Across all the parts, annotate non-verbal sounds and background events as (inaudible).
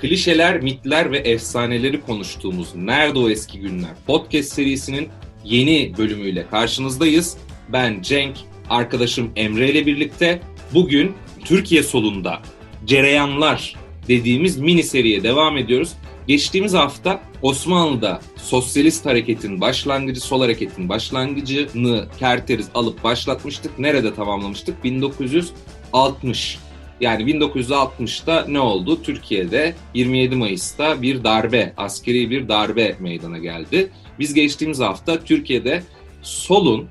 klişeler, mitler ve efsaneleri konuştuğumuz Nerede o eski günler podcast serisinin yeni bölümüyle karşınızdayız. Ben Cenk, arkadaşım Emre ile birlikte bugün Türkiye solunda cereyanlar dediğimiz mini seriye devam ediyoruz. Geçtiğimiz hafta Osmanlı'da sosyalist hareketin başlangıcı, sol hareketin başlangıcını kerteriz alıp başlatmıştık. Nerede tamamlamıştık? 1960. Yani 1960'ta ne oldu? Türkiye'de 27 Mayıs'ta bir darbe, askeri bir darbe meydana geldi. Biz geçtiğimiz hafta Türkiye'de solun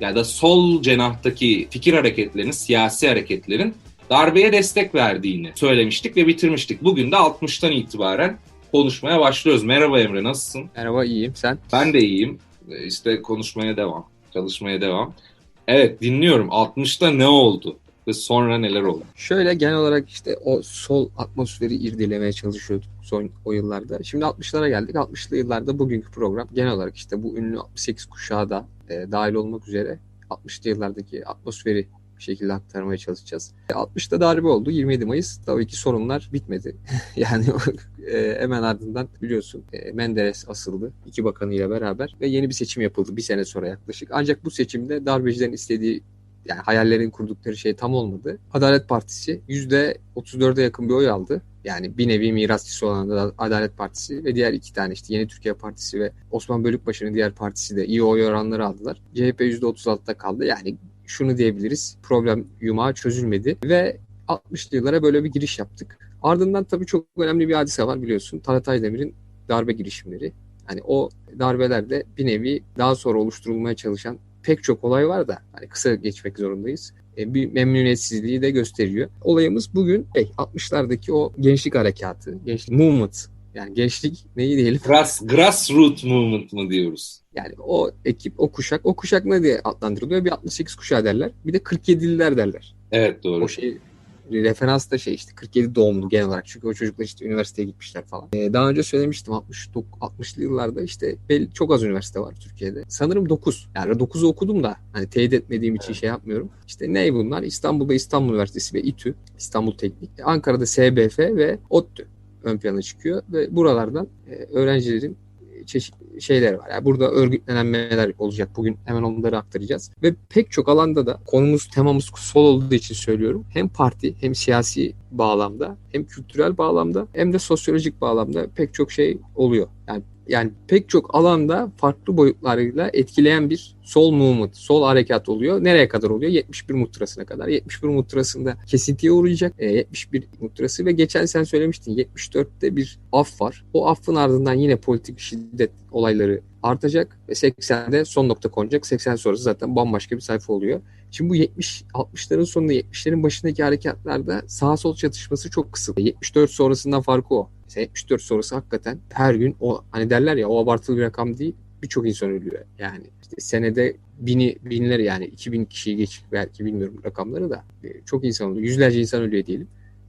ya da sol cenahtaki fikir hareketlerinin, siyasi hareketlerin darbeye destek verdiğini söylemiştik ve bitirmiştik. Bugün de 60'tan itibaren konuşmaya başlıyoruz. Merhaba Emre, nasılsın? Merhaba, iyiyim. Sen? Ben de iyiyim. İşte konuşmaya devam, çalışmaya devam. Evet, dinliyorum. 60'ta ne oldu? Ve sonra neler oldu? Şöyle genel olarak işte o sol atmosferi irdelemeye çalışıyorduk son o yıllarda. Şimdi 60'lara geldik. 60'lı yıllarda bugünkü program genel olarak işte bu ünlü 68 kuşağı da e, dahil olmak üzere 60'lı yıllardaki atmosferi bir şekilde aktarmaya çalışacağız. 60'ta darbe oldu. 27 Mayıs. Tabii ki sorunlar bitmedi. (laughs) yani e, hemen ardından biliyorsun e, Menderes asıldı. iki bakanıyla beraber ve yeni bir seçim yapıldı bir sene sonra yaklaşık. Ancak bu seçimde darbecilerin istediği yani hayallerin kurdukları şey tam olmadı. Adalet Partisi %34'e yakın bir oy aldı. Yani bir nevi mirasçısı olan da Adalet Partisi ve diğer iki tane işte Yeni Türkiye Partisi ve Osman Bölükbaşı'nın diğer partisi de iyi oy oranları aldılar. CHP %36'da kaldı. Yani şunu diyebiliriz. Problem yumağı çözülmedi ve 60'lı yıllara böyle bir giriş yaptık. Ardından tabii çok önemli bir hadise var biliyorsun. Talat Aydemir'in darbe girişimleri. Hani o darbelerde bir nevi daha sonra oluşturulmaya çalışan pek çok olay var da hani kısa geçmek zorundayız. E, bir memnuniyetsizliği de gösteriyor. Olayımız bugün hey, 60'lardaki o gençlik harekatı, gençlik movement yani gençlik neyi diyelim? Grass, grassroot movement mı diyoruz? Yani o ekip, o kuşak, o kuşak ne diye adlandırılıyor? Bir 68 kuşağı derler. Bir de 47'liler derler. Evet doğru. O şey referans da şey işte 47 doğumlu genel olarak. Çünkü o çocuklar işte üniversiteye gitmişler falan. Ee, daha önce söylemiştim 60 60'lı yıllarda işte belli, çok az üniversite var Türkiye'de. Sanırım 9. Yani 9'u okudum da hani teyit etmediğim için şey yapmıyorum. İşte ne bunlar? İstanbul'da İstanbul Üniversitesi ve İTÜ, İstanbul Teknik. Ankara'da SBF ve ODTÜ ön plana çıkıyor ve buralardan e, öğrencilerin çeşitli şeyler var. Yani burada örgütlenmeler olacak. Bugün hemen onları aktaracağız. Ve pek çok alanda da konumuz, temamız sol olduğu için söylüyorum. Hem parti hem siyasi bağlamda hem kültürel bağlamda hem de sosyolojik bağlamda pek çok şey oluyor. Yani yani pek çok alanda farklı boyutlarıyla etkileyen bir sol movement, sol harekat oluyor. Nereye kadar oluyor? 71 muhtırasına kadar. 71 muhtırasında kesintiye uğrayacak. E, 71 muhtırası ve geçen sen söylemiştin 74'te bir af var. O affın ardından yine politik şiddet olayları artacak ve 80'de son nokta konacak. 80 sonrası zaten bambaşka bir sayfa oluyor. Şimdi bu 70 60'ların sonunda 70'lerin başındaki harekatlarda sağ sol çatışması çok kısıtlı. 74 sonrasından farkı o. Mesela 74 sonrası hakikaten her gün o hani derler ya o abartılı bir rakam değil birçok insan ölüyor. Yani işte senede bini binler yani 2000 kişiyi geç belki bilmiyorum rakamları da e, çok insan oluyor. Yüzlerce insan ölüyor diyelim.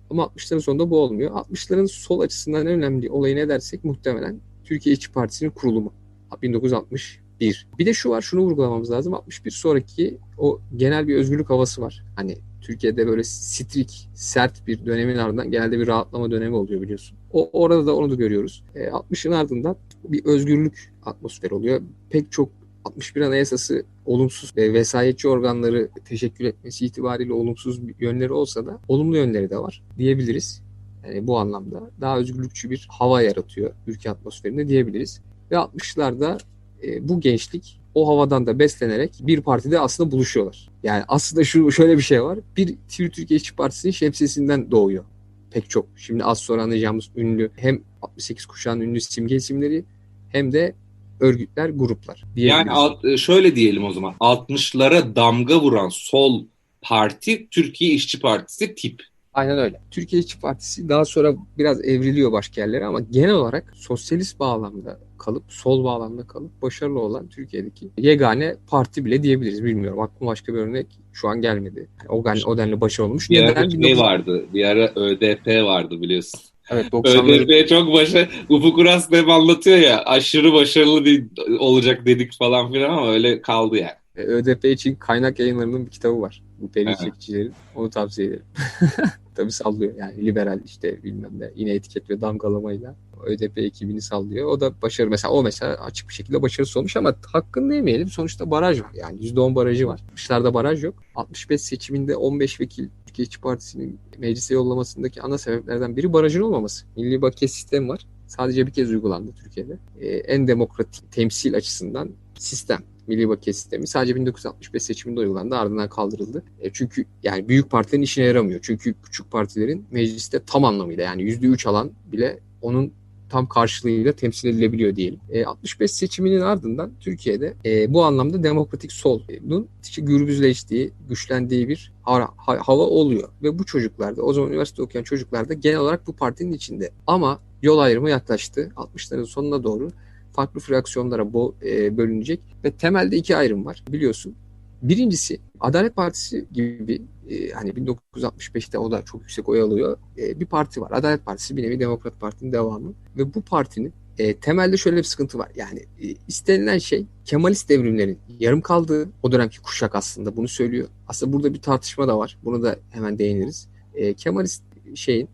Ama 60'ların sonunda bu olmuyor. 60'ların sol açısından en önemli olayı ne dersek muhtemelen Türkiye İşçi Partisi'nin kurulumu. 1961. Bir de şu var şunu vurgulamamız lazım. 61 sonraki o genel bir özgürlük havası var. Hani Türkiye'de böyle strik, sert bir dönemin ardından genelde bir rahatlama dönemi oluyor biliyorsun. O orada da onu da görüyoruz. E, 60'ın ardından bir özgürlük atmosferi oluyor. Pek çok 61 Anayasası olumsuz ve vesayetçi organları teşekkür etmesi itibariyle olumsuz yönleri olsa da olumlu yönleri de var diyebiliriz. Yani bu anlamda daha özgürlükçü bir hava yaratıyor ülke atmosferinde diyebiliriz. Ve 60'larda e, bu gençlik o havadan da beslenerek bir partide aslında buluşuyorlar. Yani aslında şu şöyle bir şey var. Bir Türkiye İşçi Partisi'nin şemsiyesinden doğuyor. Pek çok. Şimdi az sonra anlayacağımız ünlü hem 68 kuşağının ünlü simge isimleri hem de örgütler, gruplar. Yani alt, e, şöyle diyelim o zaman. 60'lara damga vuran sol parti Türkiye İşçi Partisi tip. Aynen öyle. Türkiye İşçi Partisi daha sonra biraz evriliyor başka yerlere ama genel olarak sosyalist bağlamda kalıp, sol bağlamda kalıp başarılı olan Türkiye'deki yegane parti bile diyebiliriz. Bilmiyorum. Aklıma başka bir örnek şu an gelmedi. Yani o, o denli başarılı olmuş. Bir ara şey vardı. Bir ara ÖDP vardı biliyorsun. Evet, (laughs) ÖDP çok başa Ufuk Uras hep anlatıyor ya aşırı başarılı bir, olacak dedik falan filan ama öyle kaldı yani. ÖDP için kaynak yayınlarının bir kitabı var. Bu peri çekicilerin. Onu tavsiye ederim. (laughs) tabii sallıyor. Yani liberal işte bilmem ne yine etiketliyor damgalamayla. ÖDP ekibini sallıyor. O da başarı mesela o mesela açık bir şekilde başarısız olmuş ama hakkını yemeyelim. Sonuçta baraj var. Yani %10 barajı var. Dışlarda baraj yok. 65 seçiminde 15 vekil Türkiye İşçi Partisi'nin meclise yollamasındaki ana sebeplerden biri barajın olmaması. Milli bakiye sistemi var. Sadece bir kez uygulandı Türkiye'de. Ee, en demokratik temsil açısından sistem. Milli Bakiye Sistemi sadece 1965 seçiminde uygulandı ardından kaldırıldı. E çünkü yani büyük partilerin işine yaramıyor. Çünkü küçük partilerin mecliste tam anlamıyla yani %3 alan bile onun tam karşılığıyla temsil edilebiliyor diyelim. E, 65 seçiminin ardından Türkiye'de e, bu anlamda demokratik solun gürbüzleştiği, güçlendiği bir hava, hava oluyor. Ve bu çocuklarda, o zaman üniversite okuyan çocuklarda genel olarak bu partinin içinde. Ama yol ayrımı yaklaştı. 60'ların sonuna doğru farklı fraksiyonlara bo, e, bölünecek ve temelde iki ayrım var biliyorsun. Birincisi Adalet Partisi gibi e, hani 1965'te o da çok yüksek oy alıyor e, bir parti var. Adalet Partisi bir nevi Demokrat Parti'nin devamı ve bu partinin e, temelde şöyle bir sıkıntı var. Yani e, istenilen şey Kemalist devrimlerin yarım kaldığı o dönemki kuşak aslında bunu söylüyor. Aslında burada bir tartışma da var. Bunu da hemen değiniriz. E, Kemalist şeyin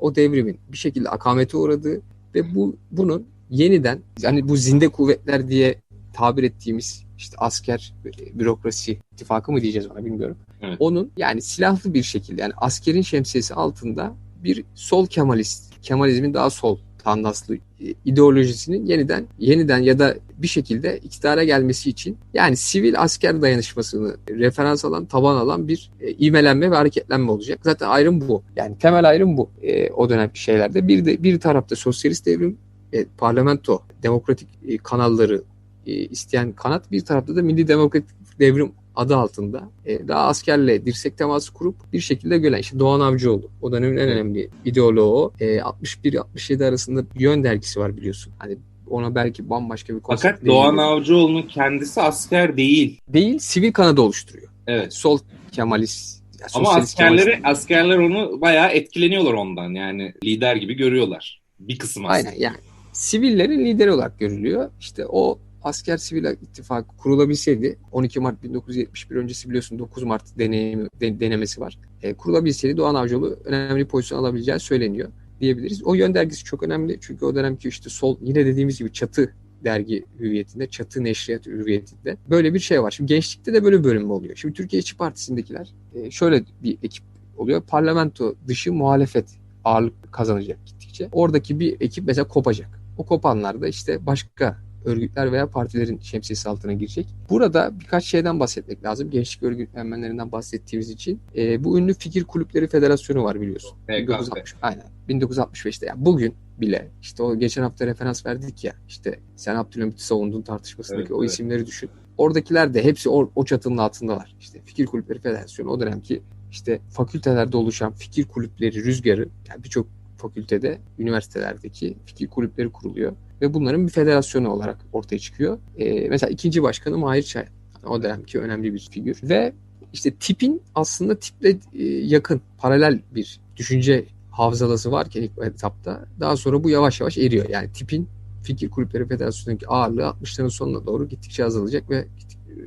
o devrimin bir şekilde akamete uğradığı ve bu bunun yeniden yani bu zinde kuvvetler diye tabir ettiğimiz işte asker bürokrasi ittifakı mı diyeceğiz ona bilmiyorum. Evet. Onun yani silahlı bir şekilde yani askerin şemsiyesi altında bir sol Kemalist, Kemalizmin daha sol tandanslı ideolojisinin yeniden yeniden ya da bir şekilde iktidara gelmesi için yani sivil asker dayanışmasını referans alan, taban alan bir e, ivmelenme ve hareketlenme olacak. Zaten ayrım bu. Yani temel ayrım bu e, o dönemki şeylerde. Bir de bir tarafta sosyalist devrim, e, parlamento, demokratik e, kanalları e, isteyen kanat bir tarafta da Milli Demokratik Devrim adı altında e, daha askerle dirsek teması kurup bir şekilde gören işte Doğan Avcıoğlu. O dönemin en önemli ideoloğu. E, 61-67 arasında Yön dergisi var biliyorsun. Hani ona belki bambaşka bir konsept Fakat Doğan Avcıoğlu'nun kendisi asker değil. Değil, sivil kanadı oluşturuyor. Evet. Yani sol Kemalist Ama askerleri Kemalist. askerler onu bayağı etkileniyorlar ondan. Yani lider gibi görüyorlar. Bir kısım aslında. Aynen yani sivillerin lideri olarak görülüyor. İşte o asker sivil ittifakı kurulabilseydi 12 Mart 1971 öncesi biliyorsun 9 Mart deneyimi, de, denemesi var. E, kurulabilseydi Doğan Avcıoğlu önemli pozisyon alabileceği söyleniyor diyebiliriz. O yön dergisi çok önemli çünkü o dönemki işte sol yine dediğimiz gibi çatı dergi hüviyetinde, çatı neşriyat hüviyetinde böyle bir şey var. Şimdi gençlikte de böyle bir bölüm oluyor. Şimdi Türkiye İşçi Partisi'ndekiler e, şöyle bir ekip oluyor. Parlamento dışı muhalefet ağırlık kazanacak gittikçe. Oradaki bir ekip mesela kopacak. O kopanlar da işte başka örgütler veya partilerin şemsiyesi altına girecek. Burada birkaç şeyden bahsetmek lazım. Gençlik örgütlenmelerinden bahsettiğimiz için. E, bu ünlü Fikir Kulüpleri Federasyonu var biliyorsun. Evet, 1960, aynen. 1965'te yani bugün bile işte o geçen hafta referans verdik ya işte sen Abdülhamit'i savunduğun tartışmasındaki evet, o evet. isimleri düşün. Oradakiler de hepsi o, o çatının altındalar. İşte Fikir Kulüpleri Federasyonu o dönemki işte fakültelerde oluşan fikir kulüpleri rüzgarı yani birçok fakültede, üniversitelerdeki fikir kulüpleri kuruluyor. Ve bunların bir federasyonu olarak ortaya çıkıyor. E, mesela ikinci başkanı Mahir Çay. O dönemki önemli bir figür. Ve işte tipin aslında tiple e, yakın, paralel bir düşünce havzalası varken ilk etapta daha sonra bu yavaş yavaş eriyor. Yani tipin Fikir Kulüpleri Federasyonu'ndaki ağırlığı 60'ların sonuna doğru gittikçe azalacak ve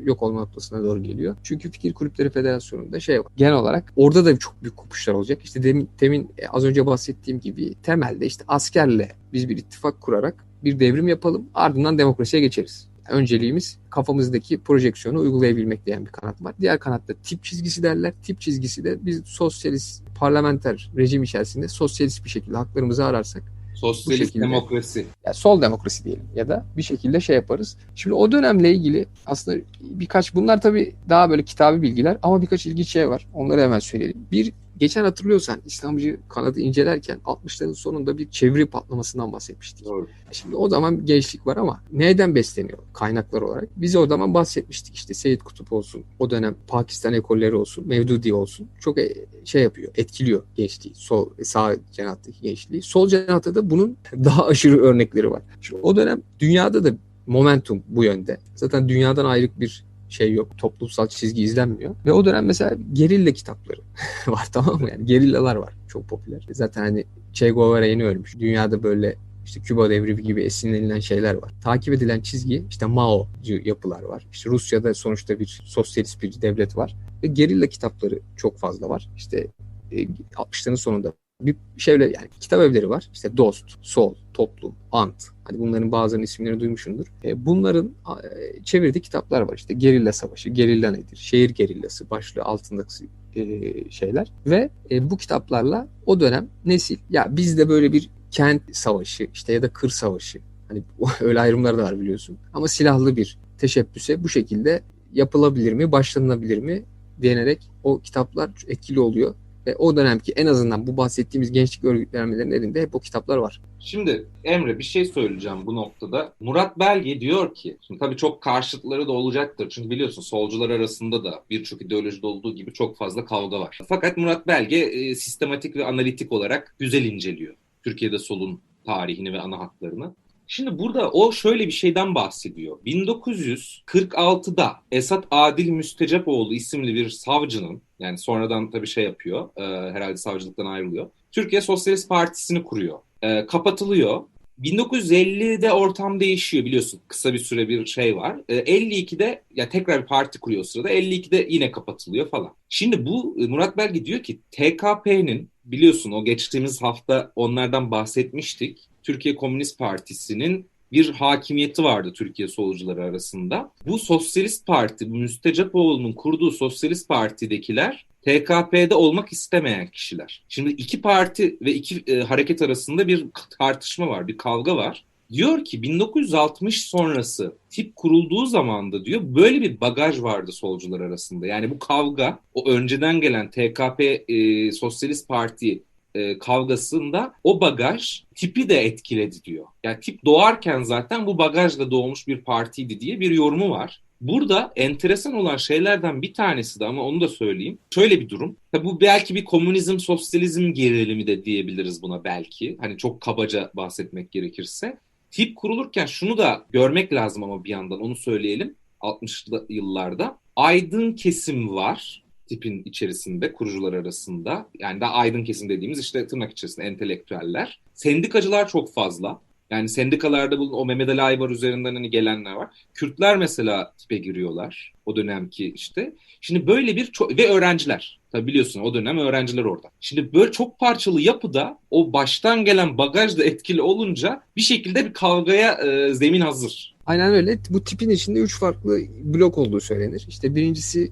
yok olma noktasına doğru geliyor. Çünkü Fikir Kulüpleri Federasyonu'nda şey var. Genel olarak orada da çok büyük kopuşlar olacak. İşte demin, demin e, az önce bahsettiğim gibi temelde işte askerle biz bir ittifak kurarak bir devrim yapalım ardından demokrasiye geçeriz. Önceliğimiz kafamızdaki projeksiyonu uygulayabilmek diyen bir kanat var. Diğer kanatta tip çizgisi derler. Tip çizgisi de biz sosyalist parlamenter rejim içerisinde sosyalist bir şekilde haklarımızı ararsak Sosyalist demokrasi. Yani sol demokrasi diyelim ya da bir şekilde şey yaparız. Şimdi o dönemle ilgili aslında birkaç bunlar tabii daha böyle kitabı bilgiler ama birkaç ilginç şey var. Onları hemen söyleyelim. Bir Geçen hatırlıyorsan İslamcı kanadı incelerken 60'ların sonunda bir çeviri patlamasından bahsetmiştik. Doğru. Şimdi o zaman gençlik var ama neyden besleniyor kaynaklar olarak? Biz o zaman bahsetmiştik işte Seyit Kutup olsun, o dönem Pakistan ekolleri olsun, Mevdudi olsun. Çok e, şey yapıyor, etkiliyor gençliği. Sol, sağ cenahtaki gençliği. Sol cenatta da bunun (laughs) daha aşırı örnekleri var. Şimdi o dönem dünyada da momentum bu yönde. Zaten dünyadan ayrık bir şey yok. Toplumsal çizgi izlenmiyor. Ve o dönem mesela gerilla kitapları (laughs) var tamam mı? Yani gerillalar var. Çok popüler. Zaten hani Che Guevara yeni ölmüş. Dünyada böyle işte Küba devrimi gibi esinlenilen şeyler var. Takip edilen çizgi işte Mao'cu yapılar var. İşte Rusya'da sonuçta bir sosyalist bir devlet var. Ve gerilla kitapları çok fazla var. İşte e, 60'ların sonunda bir şeyle yani kitap evleri var. İşte Dost, Sol, Toplum, Ant. Hani bunların bazılarının isimlerini duymuşsundur. E, bunların e, çevirdiği kitaplar var. İşte Gerilla Savaşı, Gerilla nedir? Şehir gerillası başlığı altındaki e, şeyler. Ve e, bu kitaplarla o dönem nesil ya bizde böyle bir kent savaşı işte ya da kır savaşı hani (laughs) öyle ayrımlar da var biliyorsun. Ama silahlı bir teşebbüse bu şekilde yapılabilir mi, başlanılabilir mi denerek o kitaplar etkili oluyor. Ve o dönemki en azından bu bahsettiğimiz gençlik örgütlenmelerinin elinde hep o kitaplar var. Şimdi Emre bir şey söyleyeceğim bu noktada. Murat Belge diyor ki, şimdi tabii çok karşıtları da olacaktır. Çünkü biliyorsun solcular arasında da birçok ideolojide olduğu gibi çok fazla kavga var. Fakat Murat Belge e, sistematik ve analitik olarak güzel inceliyor. Türkiye'de solun tarihini ve ana hatlarını. Şimdi burada o şöyle bir şeyden bahsediyor. 1946'da Esat Adil Müstecapoğlu isimli bir savcının yani sonradan tabii şey yapıyor e, herhalde savcılıktan ayrılıyor. Türkiye Sosyalist Partisi'ni kuruyor. E, kapatılıyor. 1950'de ortam değişiyor biliyorsun. Kısa bir süre bir şey var. E, 52'de ya tekrar bir parti kuruyor sırada. 52'de yine kapatılıyor falan. Şimdi bu e, Murat Belge diyor ki TKP'nin biliyorsun o geçtiğimiz hafta onlardan bahsetmiştik. Türkiye Komünist Partisi'nin bir hakimiyeti vardı Türkiye solcuları arasında. Bu Sosyalist Parti, Müstecapoğlu'nun kurduğu Sosyalist Parti'dekiler TKP'de olmak istemeyen kişiler. Şimdi iki parti ve iki e, hareket arasında bir tartışma var, bir kavga var. Diyor ki 1960 sonrası tip kurulduğu zaman da diyor böyle bir bagaj vardı solcular arasında. Yani bu kavga o önceden gelen TKP e, Sosyalist Parti e, kavgasında o bagaj tipi de etkiledi diyor. Yani tip doğarken zaten bu bagajla doğmuş bir partiydi diye bir yorumu var. Burada enteresan olan şeylerden bir tanesi de ama onu da söyleyeyim. Şöyle bir durum. Tabi bu belki bir komünizm, sosyalizm gerilimi de diyebiliriz buna belki. Hani çok kabaca bahsetmek gerekirse. Tip kurulurken şunu da görmek lazım ama bir yandan onu söyleyelim. 60'lı yıllarda aydın kesim var tipin içerisinde kurucular arasında yani daha aydın kesim dediğimiz işte tırnak içerisinde entelektüeller. Sendikacılar çok fazla. Yani sendikalarda bulun o Mehmet Ali Aybar üzerinden hani gelenler var. Kürtler mesela tipe giriyorlar o dönemki işte. Şimdi böyle bir çok ve öğrenciler. Tabi biliyorsun o dönem öğrenciler orada. Şimdi böyle çok parçalı yapıda o baştan gelen bagaj da etkili olunca bir şekilde bir kavgaya e, zemin hazır. Aynen öyle. Bu tipin içinde üç farklı blok olduğu söylenir. İşte birincisi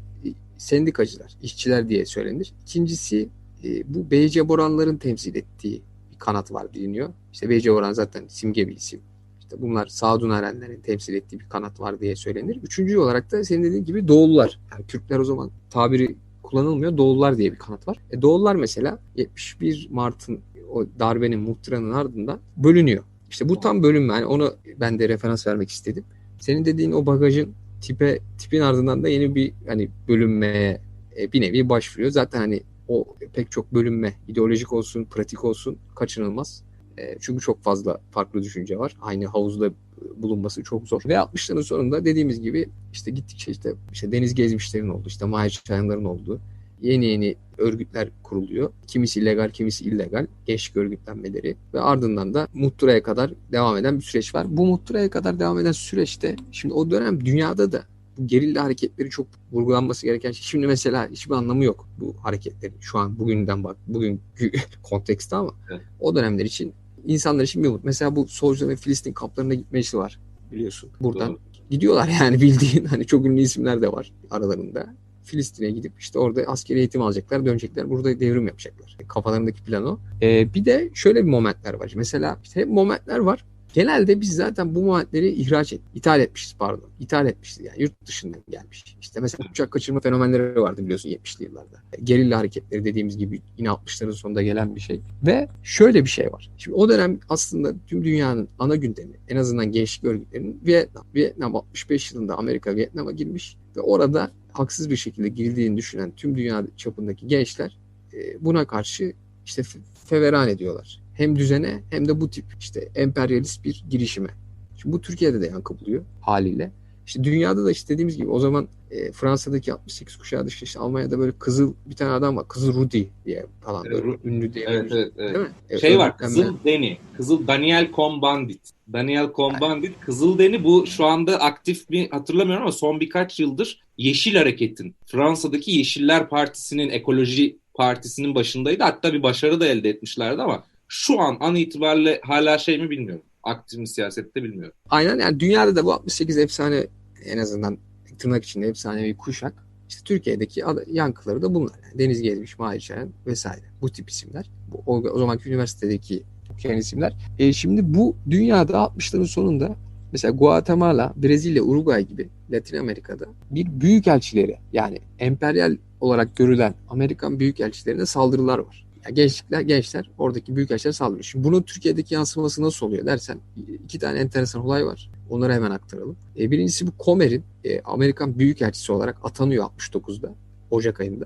sendikacılar, işçiler diye söylenir. İkincisi e, bu BC Boranların temsil ettiği bir kanat var biliniyor. İşte BC Boran zaten simge bir isim. İşte bunlar Sadun Erenlerin temsil ettiği bir kanat var diye söylenir. Üçüncü olarak da senin dediğin gibi Doğullar. Yani Kürtler o zaman tabiri kullanılmıyor. Doğullar diye bir kanat var. E, Doğullar mesela 71 Mart'ın o darbenin muhtıranın ardından bölünüyor. İşte bu tam bölünme. Yani onu ben de referans vermek istedim. Senin dediğin o bagajın tipe tipin ardından da yeni bir hani bölünmeye e, bir nevi başvuruyor. Zaten hani o pek çok bölünme ideolojik olsun, pratik olsun kaçınılmaz. E, çünkü çok fazla farklı düşünce var. Aynı havuzda bulunması çok zor. Ve 60'ların sonunda dediğimiz gibi işte gittikçe işte, işte deniz gezmişlerin oldu, işte Mahir Çayanların oldu. Yeni yeni örgütler kuruluyor. Kimisi legal, kimisi illegal. Gençlik örgütlenmeleri. Ve ardından da Muhtıra'ya kadar devam eden bir süreç var. Bu Muhtıra'ya kadar devam eden süreçte şimdi o dönem dünyada da bu gerilla hareketleri çok vurgulanması gereken şey. Şimdi mesela hiçbir anlamı yok bu hareketlerin. Şu an bugünden bak, bugünkü (laughs) kontekste ama evet. o dönemler için insanlar için bir umut. Mesela bu solcuların Filistin kamplarına gitmesi var biliyorsun. Buradan Doğru. gidiyorlar yani (laughs) bildiğin hani çok ünlü isimler de var aralarında. Filistin'e gidip işte orada askeri eğitim alacaklar, dönecekler. Burada devrim yapacaklar. Kafalarındaki plan o. Ee, bir de şöyle bir momentler var. Mesela işte hep momentler var. Genelde biz zaten bu momentleri ihraç et, ithal etmişiz pardon. İthal etmişiz yani yurt dışından gelmiş. İşte mesela uçak kaçırma fenomenleri vardı biliyorsun 70'li yıllarda. Gerilla hareketleri dediğimiz gibi yine 60'ların sonunda gelen bir şey. Ve şöyle bir şey var. Şimdi o dönem aslında tüm dünyanın ana gündemi en azından gençlik örgütlerinin Vietnam. Vietnam 65 yılında Amerika Vietnam'a girmiş ve orada haksız bir şekilde girdiğini düşünen tüm dünya çapındaki gençler e, buna karşı işte feveran ediyorlar. Hem düzene hem de bu tip işte emperyalist bir girişime. Şimdi bu Türkiye'de de yankı buluyor haliyle. İşte dünyada da işte dediğimiz gibi o zaman e, Fransa'daki 68 kuşağı dışında işte Almanya'da böyle Kızıl bir tane adam var. Kızıl Rudi diye falan böyle evet, ünlü diye. Evet, evet, evet. Değil mi? Evet, şey var Kızıl Deni. Kızıl Daniel Cohn-Bendit. Daniel Cohn-Bendit. Kızıl Deni bu şu anda aktif bir hatırlamıyorum ama son birkaç yıldır Yeşil Hareket'in Fransa'daki Yeşiller Partisi'nin ekoloji Partisi'nin başındaydı. Hatta bir başarı da elde etmişlerdi ama şu an an itibariyle hala şey mi bilmiyorum. Aktif mi siyasette bilmiyorum. Aynen yani dünyada da bu 68 efsane en azından tırnak içinde efsanevi kuşak. İşte Türkiye'deki yankıları da bunlar. Yani Deniz Gezmiş, Mahir Şeren vesaire. Bu tip isimler. Bu, o, o zamanki üniversitedeki okuyan isimler. E, şimdi bu dünyada 60'ların sonunda mesela Guatemala, Brezilya, Uruguay gibi Latin Amerika'da bir büyük elçileri yani emperyal olarak görülen Amerikan büyük elçilerine saldırılar var. Yani gençlikler, gençler oradaki büyük elçiler saldırıyor. Şimdi bunun Türkiye'deki yansıması nasıl oluyor dersen iki tane enteresan olay var. Onları hemen aktaralım. E, birincisi bu Komer'in e, Amerikan Büyükelçisi olarak atanıyor 69'da Ocak ayında.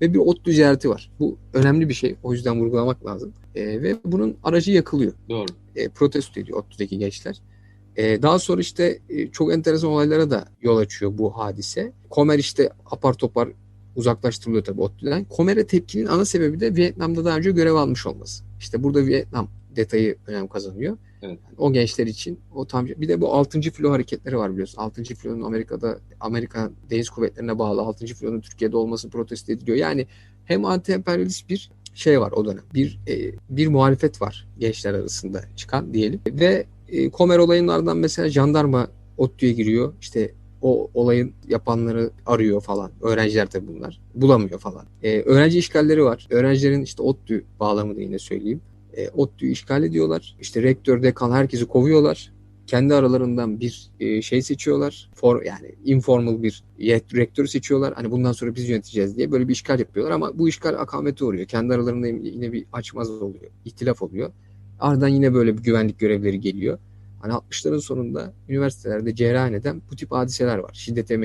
Ve bir ot ziyareti var. Bu önemli bir şey. O yüzden vurgulamak lazım. E, ve bunun aracı yakılıyor. Doğru. E, protesto ediyor ODTÜ'deki gençler. E, daha sonra işte e, çok enteresan olaylara da yol açıyor bu hadise. Komer işte apar topar uzaklaştırılıyor tabii ODTÜ'den. Komer'e tepkinin ana sebebi de Vietnam'da daha önce görev almış olması. İşte burada Vietnam detayı önem kazanıyor. Evet. o gençler için o tam bir de bu 6. filo hareketleri var biliyorsun. 6. filonun Amerika'da Amerika Deniz Kuvvetleri'ne bağlı 6. filonun Türkiye'de olması protesto ediliyor. Yani hem anti-emperyalist bir şey var o dönem. Bir e, bir muhalefet var gençler arasında çıkan diyelim. Ve e, Komer olaylarından mesela jandarma ODTÜ'ye giriyor. İşte o olayın yapanları arıyor falan. Öğrenciler tabii bunlar. Bulamıyor falan. E, öğrenci işgalleri var. Öğrencilerin işte ODTÜ bağlamını yine söyleyeyim. E, ODTÜ'yü işgal ediyorlar. İşte rektör, dekan herkesi kovuyorlar. Kendi aralarından bir e, şey seçiyorlar. For, yani informal bir rektörü seçiyorlar. Hani bundan sonra biz yöneteceğiz diye böyle bir işgal yapıyorlar ama bu işgal akamete uğruyor. Kendi aralarında yine bir açmaz oluyor. İhtilaf oluyor. Ardından yine böyle bir güvenlik görevleri geliyor. Hani 60'ların sonunda üniversitelerde cereyan eden bu tip hadiseler var. Şiddete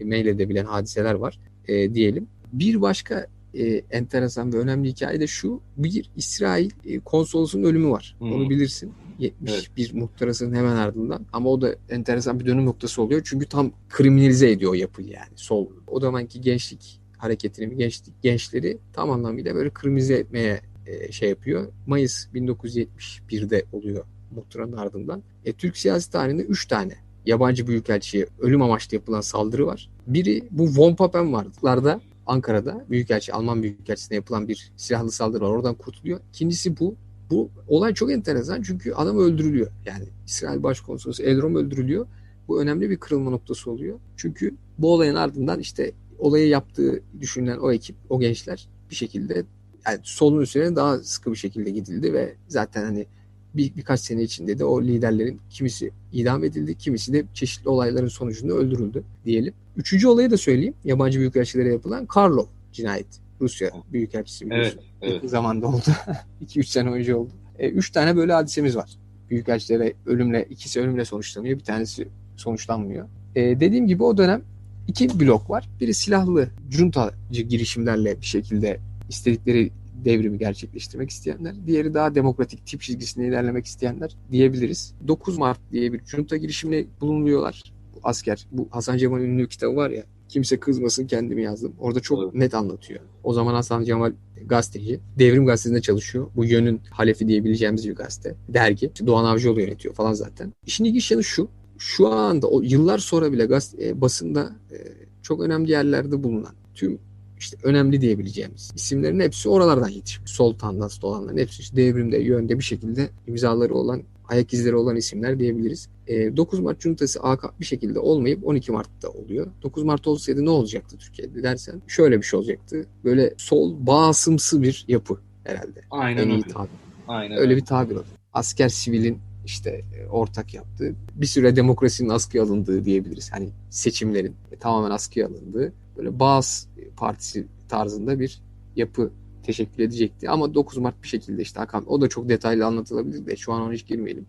meyledebilen hadiseler var e, diyelim. Bir başka e, enteresan ve önemli hikaye de şu. Bir İsrail e, konsolosunun ölümü var. Hmm. Onu bilirsin. 71 evet. muhtarasının hemen ardından. Ama o da enteresan bir dönüm noktası oluyor. Çünkü tam kriminalize ediyor o yapıyı yani. Sol. O zamanki gençlik hareketini, gençlik, gençleri tam anlamıyla böyle kriminalize etmeye e, şey yapıyor. Mayıs 1971'de oluyor muhtıranın ardından. E, Türk siyasi tarihinde 3 tane yabancı büyükelçiye ölüm amaçlı yapılan saldırı var. Biri bu Von Papen vardılarda Ankara'da Büyükelçi, Alman Büyükelçisi'ne yapılan bir silahlı saldırı var. Oradan kurtuluyor. İkincisi bu. Bu olay çok enteresan çünkü adam öldürülüyor. Yani İsrail Başkonsolosu Edrom öldürülüyor. Bu önemli bir kırılma noktası oluyor. Çünkü bu olayın ardından işte olayı yaptığı düşünülen o ekip, o gençler bir şekilde yani solun üstüne daha sıkı bir şekilde gidildi ve zaten hani bir, birkaç sene içinde de o liderlerin kimisi idam edildi, kimisi de çeşitli olayların sonucunda öldürüldü diyelim. Üçüncü olayı da söyleyeyim. Yabancı büyükelçilere yapılan Karlov cinayeti. Rusya büyükelçisi biliyorsun. Evet, evet. zamanda oldu. (laughs) 2-3 sene önce oldu. E, üç tane böyle hadisemiz var. Büyükelçilere ölümle, ikisi ölümle sonuçlanıyor. Bir tanesi sonuçlanmıyor. E, dediğim gibi o dönem iki blok var. Biri silahlı, cuntacı girişimlerle bir şekilde istedikleri devrimi gerçekleştirmek isteyenler. Diğeri daha demokratik tip çizgisinde ilerlemek isteyenler diyebiliriz. 9 Mart diye bir junta girişimine bulunuyorlar. Asker, bu Hasan Cemal ünlü kitabı var ya kimse kızmasın kendimi yazdım. Orada çok evet. net anlatıyor. O zaman Hasan Cemal gazeteci. Devrim gazetesinde çalışıyor. Bu yönün halefi diyebileceğimiz bir gazete. Dergi. Doğan Avcıoğlu yönetiyor falan zaten. İşin ilginç yanı şu. Şu anda o yıllar sonra bile gazete, basında e, çok önemli yerlerde bulunan tüm işte önemli diyebileceğimiz isimlerin hepsi oralardan yetişmiş. Sol tandanslı olanların hepsi işte devrimde, yönde bir şekilde imzaları olan, ayak izleri olan isimler diyebiliriz. E, 9 Mart Cuntası AK bir şekilde olmayıp 12 Mart'ta oluyor. 9 Mart olsaydı ne olacaktı Türkiye'de dersen şöyle bir şey olacaktı. Böyle sol bağımsımsı bir yapı herhalde. Aynen en iyi tabir. Aynen öyle bir tabir oldu. Asker sivilin işte e, ortak yaptığı bir süre demokrasinin askıya alındığı diyebiliriz. Hani seçimlerin tamamen askıya alındığı böyle Bağız Partisi tarzında bir yapı teşekkür edecekti. Ama 9 Mart bir şekilde işte Hakan o da çok detaylı anlatılabilir de şu an ona hiç girmeyelim.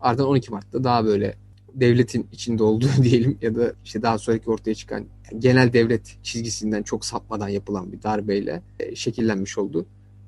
Ardından 12 Mart'ta daha böyle devletin içinde olduğu (laughs) diyelim ya da işte daha sonraki ortaya çıkan yani genel devlet çizgisinden çok sapmadan yapılan bir darbeyle e, şekillenmiş oldu.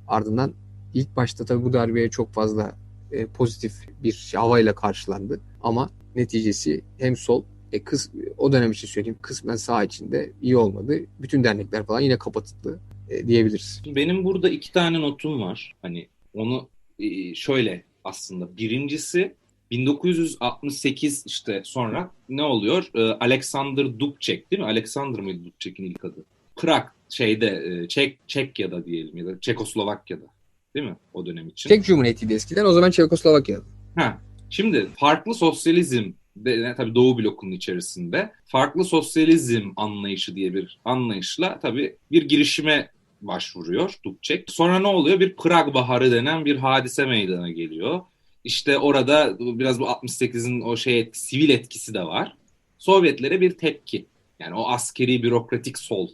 Ardından ilk başta tabii bu darbeye çok fazla e, pozitif bir havayla karşılandı ama neticesi hem sol e, kız, o dönem için söyleyeyim kısmen sağ içinde iyi olmadı. Bütün dernekler falan yine kapatıldı e, diyebiliriz. Benim burada iki tane notum var. Hani onu e, şöyle aslında. Birincisi 1968 işte sonra ne oluyor? E, Alexander Dubček değil mi? Alexander mıydı Dubček'in ilk adı? Prag şeyde e, Çek Çekya'da diyelim ya da Çekoslovakya'da değil mi o dönem için? Çek Cumhuriyeti'ydi eskiden o zaman Çekoslovakya'da. Ha, şimdi farklı sosyalizm de, tabii Doğu blokunun içerisinde farklı sosyalizm anlayışı diye bir anlayışla tabii bir girişime başvuruyor Dubček. Sonra ne oluyor? Bir Prag Baharı denen bir hadise meydana geliyor. İşte orada biraz bu 68'in o şey sivil etkisi de var. Sovyetlere bir tepki. Yani o askeri bürokratik sol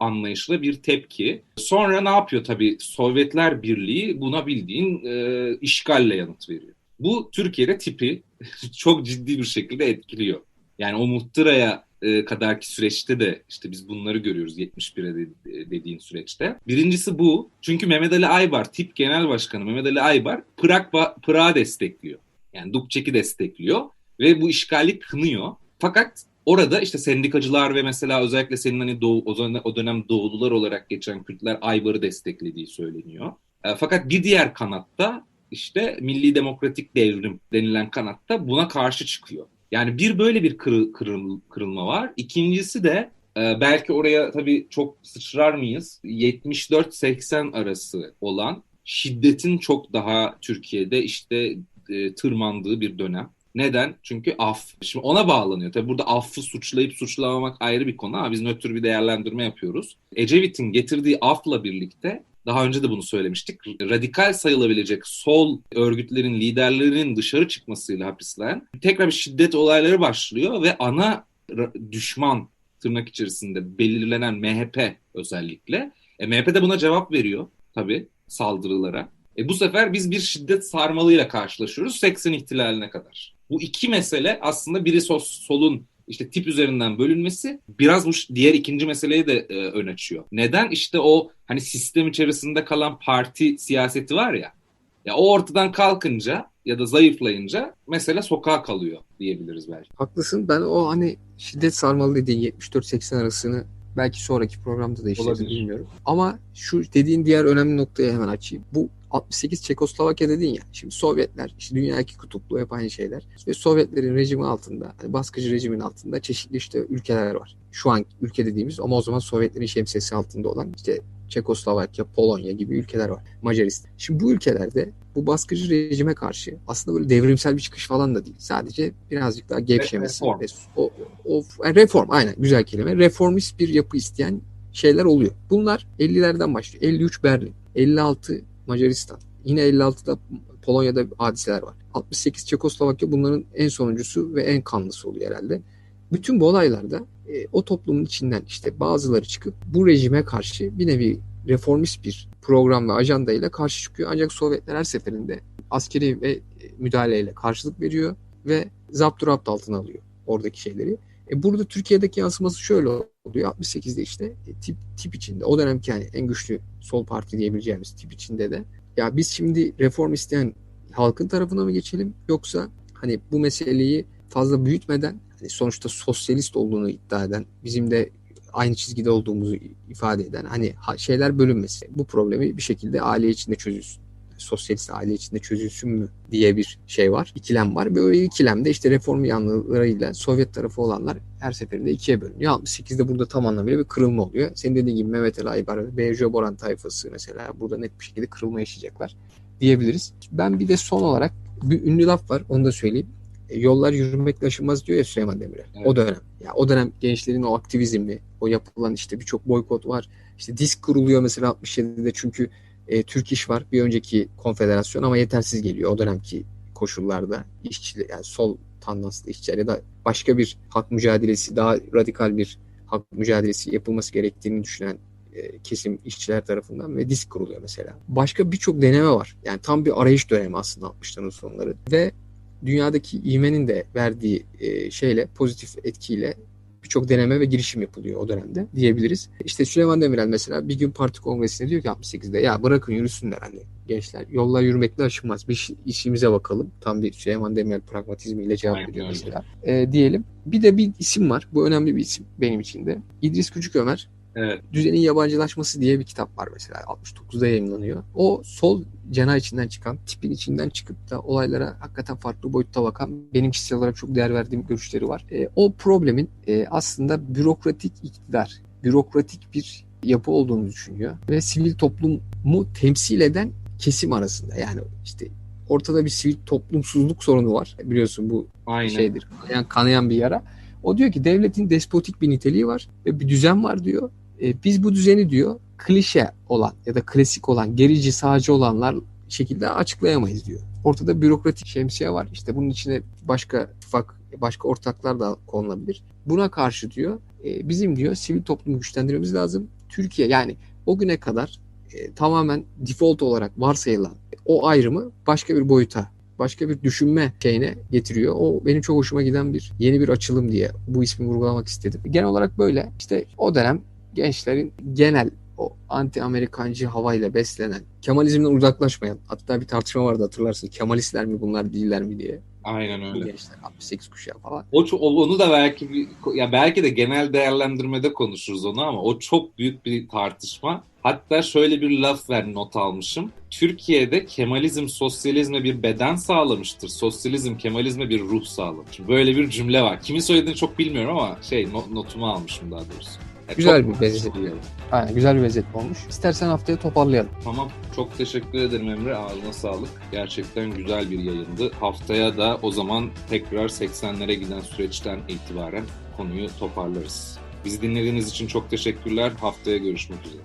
anlayışla bir tepki. Sonra ne yapıyor tabii Sovyetler Birliği buna bildiğin e, işgalle yanıt veriyor. Bu Türkiye'de tipi (laughs) çok ciddi bir şekilde etkiliyor. Yani o muhtıraya e, kadarki süreçte de işte biz bunları görüyoruz 71'e de, dediğin süreçte. Birincisi bu. Çünkü Mehmet Ali Aybar, tip genel başkanı Mehmet Ali Aybar Prag Prag'ı destekliyor. Yani Dubček'i destekliyor ve bu işgali kınıyor. Fakat orada işte sendikacılar ve mesela özellikle senin hani doğu, o dönem doğulular olarak geçen Kürtler Aybar'ı desteklediği söyleniyor. E, fakat bir diğer kanatta işte Milli Demokratik Devrim denilen kanatta buna karşı çıkıyor. Yani bir böyle bir kırıl, kırıl, kırılma var. İkincisi de e, belki oraya tabii çok sıçrar mıyız? 74-80 arası olan şiddetin çok daha Türkiye'de işte e, tırmandığı bir dönem. Neden? Çünkü af. Şimdi ona bağlanıyor. Tabii burada affı suçlayıp suçlamamak ayrı bir konu ama biz nötr bir değerlendirme yapıyoruz. Ecevit'in getirdiği afla birlikte daha önce de bunu söylemiştik. Radikal sayılabilecek sol örgütlerin liderlerinin dışarı çıkmasıyla hapisten tekrar bir şiddet olayları başlıyor ve ana düşman tırnak içerisinde belirlenen MHP özellikle. E, MHP de buna cevap veriyor tabii saldırılara. E, bu sefer biz bir şiddet sarmalıyla karşılaşıyoruz 80 ihtilaline kadar. Bu iki mesele aslında biri sol, solun işte tip üzerinden bölünmesi biraz bu diğer ikinci meseleyi de e, ön açıyor. Neden? İşte o hani sistem içerisinde kalan parti siyaseti var ya. Ya o ortadan kalkınca ya da zayıflayınca mesele sokağa kalıyor diyebiliriz belki. Haklısın. Ben o hani şiddet sarmalı dediğin 74-80 arasını belki sonraki programda da işleriz bilmiyorum. Ama şu dediğin diğer önemli noktayı hemen açayım. Bu 68 Çekoslovakya dedin ya. Şimdi Sovyetler işte dünya iki kutuplu hep aynı şeyler. Ve Sovyetlerin rejimi altında, hani baskıcı rejimin altında çeşitli işte ülkeler var. Şu an ülke dediğimiz ama o zaman Sovyetlerin şemsiyesi altında olan işte Çekoslovakya, Polonya gibi ülkeler var. Macaristan. Şimdi bu ülkelerde bu baskıcı rejime karşı aslında böyle devrimsel bir çıkış falan da değil. Sadece birazcık daha gevşemesi. Reform. O, o, yani reform aynen güzel kelime. Reformist bir yapı isteyen şeyler oluyor. Bunlar 50'lerden başlıyor. 53 Berlin, 56 Macaristan. Yine 56'da Polonya'da hadiseler var. 68 Çekoslovakya bunların en sonuncusu ve en kanlısı oluyor herhalde. Bütün bu olaylarda e, o toplumun içinden işte bazıları çıkıp bu rejime karşı bir nevi reformist bir program ve ajanda ile karşı çıkıyor. Ancak Sovyetler her seferinde askeri ve e, müdahaleyle karşılık veriyor ve zapturapt altına alıyor oradaki şeyleri. E burada Türkiye'deki yansıması şöyle oluyor. 68'de işte e, tip, tip içinde. O dönemki yani en güçlü sol parti diyebileceğimiz tip içinde de. Ya biz şimdi reform isteyen halkın tarafına mı geçelim yoksa hani bu meseleyi fazla büyütmeden hani sonuçta sosyalist olduğunu iddia eden bizim de aynı çizgide olduğumuzu ifade eden hani şeyler bölünmesi bu problemi bir şekilde aile içinde çözülsün sosyalist aile içinde çözülsün mü diye bir şey var. ikilem var. Böyle ikilemde işte reform yanlılarıyla Sovyet tarafı olanlar her seferinde ikiye bölünüyor. 68'de burada tam anlamıyla bir kırılma oluyor. Senin dediğin gibi Mehmet Ali Aybar, Beyjo Boran tayfası mesela burada net bir şekilde kırılma yaşayacaklar diyebiliriz. Ben bir de son olarak bir ünlü laf var onu da söyleyeyim. E, yollar yürümekle aşılmaz diyor ya Süleyman Demirel. Evet. O dönem. Ya o dönem gençlerin o aktivizmi, o yapılan işte birçok boykot var. İşte disk kuruluyor mesela 67'de çünkü e, Türk İş var bir önceki konfederasyon ama yetersiz geliyor o dönemki koşullarda işçi yani sol tandanslı işçiler ya da başka bir hak mücadelesi daha radikal bir hak mücadelesi yapılması gerektiğini düşünen e, kesim işçiler tarafından ve disk kuruluyor mesela. Başka birçok deneme var. Yani tam bir arayış dönemi aslında 60'ların sonları ve dünyadaki iğmenin de verdiği e, şeyle pozitif etkiyle birçok deneme ve girişim yapılıyor o dönemde diyebiliriz. İşte Süleyman Demirel mesela bir gün parti kongresinde diyor ki 68'de ya bırakın yürüsünler hani gençler. Yollar yürümekle aşılmaz. Bir işimize bakalım. Tam bir Süleyman Demirel pragmatizmiyle cevap Aynen veriyor mesela. E, diyelim. Bir de bir isim var. Bu önemli bir isim benim için de. İdris Küçük Ömer Evet. Düzenin Yabancılaşması diye bir kitap var mesela 69'da yayınlanıyor. O sol cenah içinden çıkan, tipin içinden çıkıp da olaylara hakikaten farklı boyutta bakan benim kişisel olarak çok değer verdiğim görüşleri var. E, o problemin e, aslında bürokratik iktidar, bürokratik bir yapı olduğunu düşünüyor. Ve sivil toplumu temsil eden kesim arasında. Yani işte ortada bir sivil toplumsuzluk sorunu var. Biliyorsun bu Aynen. şeydir. Kanayan, kanayan bir yara. O diyor ki devletin despotik bir niteliği var ve bir düzen var diyor. E, biz bu düzeni diyor klişe olan ya da klasik olan gerici sağcı olanlar şekilde açıklayamayız diyor. Ortada bürokratik şemsiye var. İşte bunun içine başka ittifak, başka ortaklar da konulabilir. Buna karşı diyor e, bizim diyor sivil toplumu güçlendirmemiz lazım. Türkiye yani o güne kadar e, tamamen default olarak varsayılan o ayrımı başka bir boyuta başka bir düşünme şeyine getiriyor. O benim çok hoşuma giden bir yeni bir açılım diye bu ismi vurgulamak istedim. Genel olarak böyle. İşte o dönem gençlerin genel o anti-Amerikancı havayla beslenen Kemalizmden uzaklaşmayan hatta bir tartışma vardı hatırlarsın Kemalistler mi bunlar değiller mi diye. Aynen Bu öyle. gençler 68 kuşağı falan. O onu da belki bir, ya belki de genel değerlendirmede konuşuruz onu ama o çok büyük bir tartışma. Hatta şöyle bir laf ver not almışım. Türkiye'de Kemalizm sosyalizme bir beden sağlamıştır. Sosyalizm Kemalizme bir ruh sağlamıştır. Böyle bir cümle var. Kimin söylediğini çok bilmiyorum ama şey no- notumu almışım daha doğrusu. Ya Güzel bir benzetme. Aynen güzel bir benzetme olmuş. İstersen haftaya toparlayalım. Tamam. Çok teşekkür ederim Emre. Ağzına sağlık. Gerçekten güzel bir yayındı. Haftaya da o zaman tekrar 80'lere giden süreçten itibaren konuyu toparlarız. Bizi dinlediğiniz için çok teşekkürler. Haftaya görüşmek üzere.